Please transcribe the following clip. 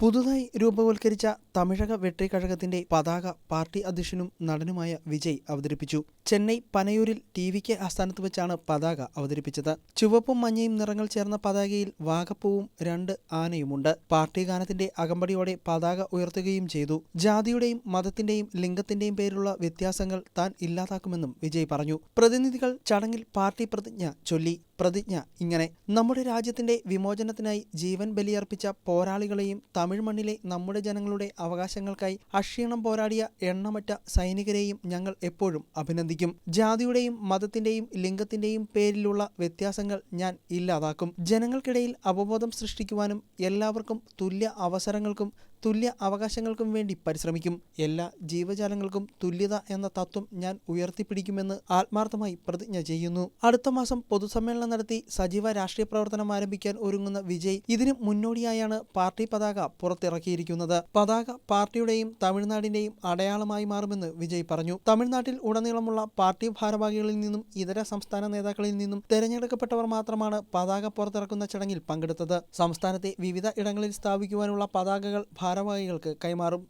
പുതുതായി രൂപവൽക്കരിച്ച തമിഴക വെട്രിക്കഴകത്തിന്റെ പതാക പാർട്ടി അധ്യക്ഷനും നടനുമായ വിജയ് അവതരിപ്പിച്ചു. ചെന്നൈ പനയൂരിൽ ടി വി കെ ആസ്ഥാനത്ത് വെച്ചാണ് പതാക അവതരിപ്പിച്ചത്. ചുവപ്പും മഞ്ഞയും നിറങ്ങൾ ചേർന്ന പതാകയിൽ വാഗപ്പൂവും രണ്ട് ആനയുമുണ്ട്. പാർട്ടി ഗാനത്തിന്റെ അകമ്പടിയോടെ പതാക ഉയർത്തുകയും ചെയ്തു. ജാതിയുടെയും മതത്തിന്റെയും ലിംഗത്തിന്റെയും പേരിലുള്ള വ്യത്യാസങ്ങൾ താൻ ഇല്ലാതാക്കുമെന്നും വിജയ് പറഞ്ഞു. പ്രതിനിധികൾ ചടങ്ങിൽ പാർട്ടി പ്രതിജ്ഞ ചൊല്ലി. പ്രതിജ്ഞ. ഇങ്ങനെ നമ്മുടെ രാജ്യത്തിന്റെ വിമോചനത്തിനായി ജീവൻ ബലിയർപ്പിച്ച പോരാളികളെയും തമിഴ് മണ്ണിലെ നമ്മുടെ ജനങ്ങളുടെ അവകാശങ്ങൾക്കായി അക്ഷീണം പോരാടിയ എണ്ണമറ്റ സൈനികരെയും ഞങ്ങൾ എപ്പോഴും അഭിനന്ദിക്കും. ജാതിയുടെയും മതത്തിന്റെയും ലിംഗത്തിന്റെയും പേരിലുള്ള വ്യത്യാസങ്ങൾ ഞാൻ ഇല്ലാതാക്കും. ജനങ്ങൾക്കിടയിൽ അവബോധം സൃഷ്ടിക്കുവാനും എല്ലാവർക്കും തുല്യ അവസരങ്ങൾക്കും തുല്യ അവകാശങ്ങൾക്കും വേണ്ടി പരിശ്രമിക്കും. എല്ലാ ജീവജാലങ്ങൾക്കും തുല്യത എന്ന തത്വം ഞാൻ ഉയർത്തിപ്പിടിക്കുമെന്ന് ആത്മാർത്ഥമായി പ്രതിജ്ഞ ചെയ്യുന്നു. അടുത്ത മാസം പൊതുസമ്മേളനം നടത്തി സജീവ രാഷ്ട്രീയ പ്രവർത്തനം ആരംഭിക്കാൻ ഒരുങ്ങുന്ന വിജയ് ഇതിനു മുന്നോടിയായാണ് പാർട്ടി പതാക പുറത്തിറക്കിയിരിക്കുന്നത്. പതാക പാർട്ടിയുടെയും തമിഴ്നാടിന്റെയും അടയാളമായി മാറുമെന്ന് വിജയ് പറഞ്ഞു. തമിഴ്നാട്ടിൽ ഉടനീളമുള്ള പാർട്ടി ഭാരവാഹികളിൽ നിന്നും ഇതര സംസ്ഥാന നേതാക്കളിൽ നിന്നും തെരഞ്ഞെടുക്കപ്പെട്ടവർ മാത്രമാണ് പതാക പുറത്തിറക്കുന്ന ചടങ്ങിൽ പങ്കെടുത്തത്. സംസ്ഥാനത്തെ വിവിധ ഇടങ്ങളിൽ സ്ഥാപിക്കുവാനുള്ള പതാകകൾ ഭാരവാഹികൾക്ക് കൈമാറും